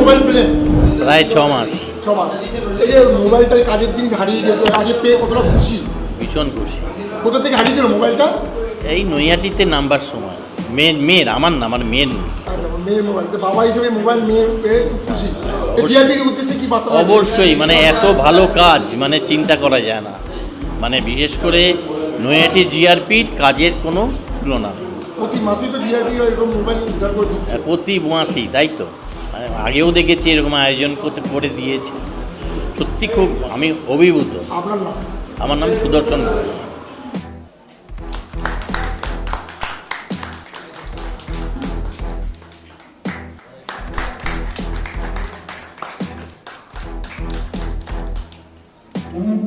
Mobile পেলেন প্রায় ছ মাস। ছ মাস। এই যে মোবাইলটা কাজের জিনিস হারিয়ে আগে পেয়ে কতটা খুশি? ভীষণ খুশি। কোথা থেকে হারিয়েছিল মোবাইলটা এই নৈহাটিতে নাম্বার সময়। মেয়ের মেয়ের আমার না আমার মেয়ের আচ্ছা মেয়ের মোবাইল বাবা হিসেবে মোবাইল মেয়ের খুশি? অবশ্যই। মানে এত ভালো কাজ মানে চিন্তা করা যায় না। মানে বিশেষ করে নৈহাটি জিআরপির কাজের কোনো তুলনা নেই। প্রতি মাসেই তো এরকম মোবাইল উদ্ধার করে দিচ্ছে। প্রতি মাসেই তাই তো? মানে আগেও দেখেছি এরকম আয়োজন করতে করে দিয়েছে। সত্যি খুব আমি অভিভূত। আমার নাম সুদর্শন ঘোষ। Mm-hmm.